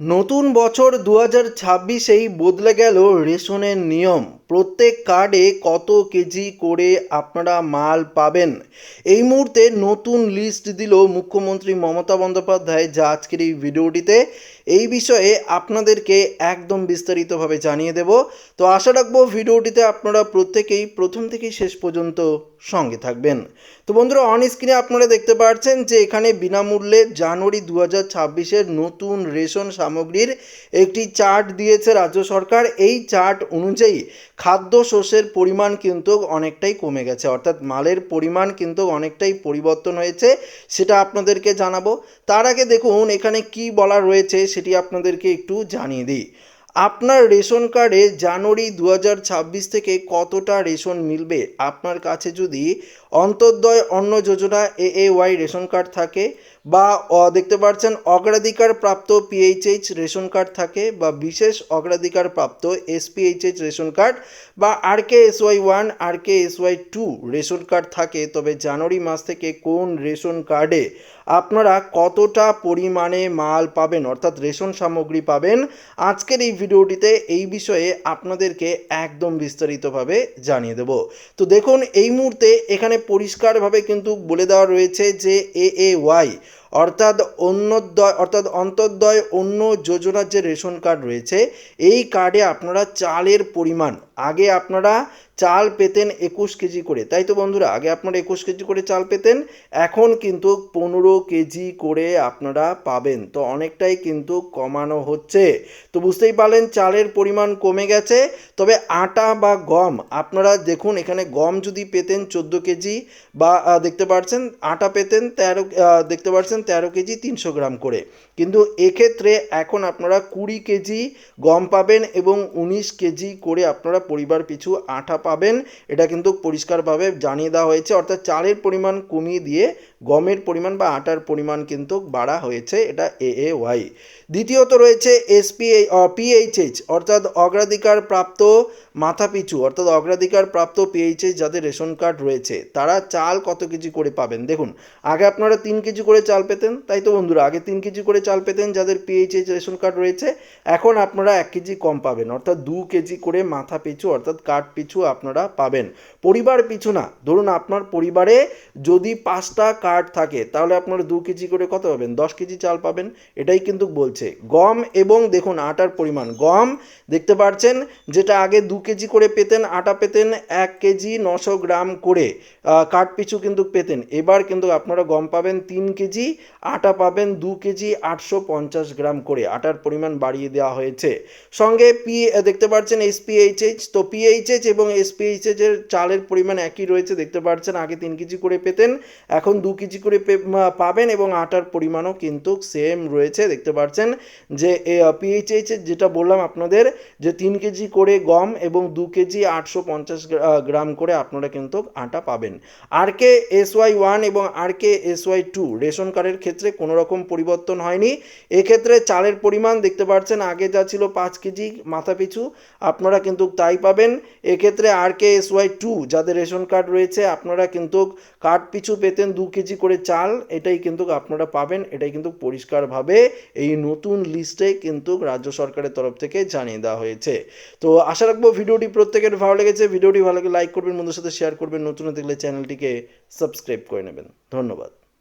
নতুন বছর দু হাজার ছাব্বিশেই বদলে গেল রেশনের নিয়ম। প্রত্যেক কার্ডে কত কেজি করে আপনারা মাল পাবেন? এই মুহূর্তে নতুন লিস্ট দিল মুখ্যমন্ত্রী মমতা বন্দ্যোপাধ্যায় যা আজকের এই ভিডিওটিতে। এই বিষয়ে আপনাদেরকে একদম বিস্তারিতভাবে জানিয়ে দেব। তো আশা রাখব ভিডিওটিতে আপনারা প্রত্যেকেই প্রথম থেকেই শেষ পর্যন্ত সঙ্গে থাকবেন। তো বন্ধুরা অন স্ক্রিনে আপনারা দেখতে পাচ্ছেন যে এখানে বিনামূল্যে জানুয়ারি দু হাজার ছাব্বিশের নতুন রেশন সামগ্রীর একটি চার্ট দিয়েছে রাজ্য সরকার। এই চার্ট অনুযায়ী খাদ্য শস্যের পরিমাণ কিন্তু অনেকটাই কমে গেছে। অর্থাৎ মালের পরিমাণ কিন্তু অনেকটাই পরিবর্তন হয়েছে, সেটা আপনাদেরকে জানাব। তার আগে দেখুন, এখানে কি বলা রয়েছে সেটি আপনাদেরকে একটু জানিয়ে দিই। আপনার রেশন কার্ডে জানুয়ারি দু থেকে কতটা রেশন মিলবে? আপনার কাছে যদি Antyodaya Anna Yojana A A Y ration card থাকে বা দেখতে পাচ্ছেন অগ্রাধিকার প্রাপ্ত পিএইচএইচ রেশন কার্ড থাকে বা, বিশেষ অগ্রাধিকার প্রাপ্ত এসপিএইচএইচ রেশন কার্ড বা R K S Y one R K S Y two ration card থাকে, তবে জানুয়ারি মাস থেকে কোন রেশন কার্ডে আপনারা কতটা পরিমাণে মাল পাবেন, অর্থাৎ রেশন সামগ্রী পাবেন, আজকের এই ভিডিওটিতে এই বিষয়ে আপনাদেরকে একদম বিস্তারিতভাবে জানিয়ে দেব। তো দেখুন, এই মুহূর্তে এখানে পরিষ্কারভাবে কিন্তু বলে দেওয়া রয়েছে যে এ ওয়াই অর্থাৎ অন্যদয় অর্থাৎ অন্তর্দয় অন্য যোজনার যে রেশন কার্ড রয়েছে, এই কার্ডে আপনারা চালের পরিমাণ, আগে আপনারা চাল পেতেন একুশ কেজি করে, তাই তো বন্ধুরা? আগে আপনারা একুশ কেজি করে চাল পেতেন, এখন কিন্তু পনেরো কেজি করে আপনারা পাবেন, তো অনেকটাই কিন্তু কমানো হচ্ছে। তো বুঝতেই পারলেন, চালের পরিমাণ কমে গেছে, তবে আটা বা গম, আপনারা দেখুন এখানে গম যদি পেতেন চোদ্দ কেজি, বা দেখতে পাচ্ছেন আটা পেতেন তেরো দেখতে পাচ্ছেন তেরো কেজি, তিনশো গ্রাম করে। কিন্তু এক্ষেত্রে এখন আপনারা কুড়ি কেজি গম পাবেন এবং উনিশ কেজি করে আপনারা পরিবার পিছু আটা পাবেন। এটা কিন্তু পরিষ্কারভাবে জানিয়ে দেওয়া হয়েছে। অর্থাৎ চালের পরিমাণ কমিয়ে দিয়ে গমের পরিমাণ বা আটার পরিমাণ কিন্তু বাড়া হয়েছে। এটা এ এ ওয়াই। দ্বিতীয়ত রয়েছে এসপিএ পিএইচএইচ অর্থাৎ অগ্রাধিকার প্রাপ্ত মাথাপিছু অর্থাৎ অগ্রাধিকার প্রাপ্ত পিএইচএইচ যাদের রেশন কার্ড রয়েছে, তারা চাল কত কেজি করে পাবেন? দেখুন, আগে আপনারা তিন কেজি করে চাল পেতেন, তাই তো বন্ধুরা, আগে তিন কেজি করে চাল পেতেন, যাদের পিএইচএইচ রেশন কার্ড রয়েছে, এখন আপনারা এক কেজি কম পাবেন, অর্থাৎ দু কেজি করে মাথা পিছু, অর্থাৎ কার্ড পিছু আপনারা পাবেন। পরিবার পিছু না, ধরুন আপনার পরিবারে যদি পাঁচটা কার্ড থাকে, তাহলে আপনারা দু কেজি করে কত পাবেন? দশ কেজি চাল পাবেন, এটাই কিন্তু বলছে। গম এবং দেখুন আটার পরিমাণ, গম দেখতে পাচ্ছেন যেটা আগে দু কেজি করে পেতেন, আটা পেতেন, এক কেজি নশো গ্রাম করে কাঠ পিছু কিন্তু পেতেন, এবার কিন্তু আপনারা গম পাবেন তিন কেজি আটা পাবেন দু কেজি আটশো পঞ্চাশ গ্রাম করে। আটার পরিমাণ বাড়িয়ে দেওয়া হয়েছে। সঙ্গে পি, দেখতে পাচ্ছেন এসপিএইচএইচ তো পিএইচএইচ এবং এসপিএইচএইচ এর চালের পরিমাণ একই রয়েছে, দেখতে পাচ্ছেন আগে তিন কেজি করে পেতেন, এখন দু কেজি করে পাবেন এবং আটার পরিমাণও কিন্তু সেম রয়েছে, দেখতে পাচ্ছেন যে পিএইচএইচ এর যেটা বললাম আপনাদের যে তিন কেজি করে গম এবং দু কেজি আটশো পঞ্চাশ গ্রাম করে আপনারা কিন্তু আটা পাবেন। R K S Y one এবং R K S Y two ration কার্ডের ক্ষেত্রে কোনো রকম পরিবর্তন হয়নি। এক্ষেত্রে চালের পরিমাণ দেখতে পাচ্ছেন, আগে যা ছিল পাঁচ কেজি মাথা পিছু, আপনারা কিন্তু তাই পাবেন। এক্ষেত্রে R K S Y two যাদের রেশন কার্ড রয়েছে, আপনারা কিন্তু কার্ড পিছু পেতেন দু কেজি করে চাল, এটাই কিন্তু আপনারা পাবেন, এটাই কিন্তু পরিষ্কারভাবে এই নতুন লিস্টে কিন্তু রাজ্য সরকারের তরফ থেকে জানিয়ে দেওয়া হয়েছে। তো আশা রাখব ভিডিওটি প্রত্যেকের ভালো লেগেছে। ভিডিওটি ভালো লাগে লাইক করবেন বন্ধুর সাথে শেয়ার করবেন। নতুন দেখলে চ্যানেলটিকে সাবস্ক্রাইব করে নেবেন। ধন্যবাদ।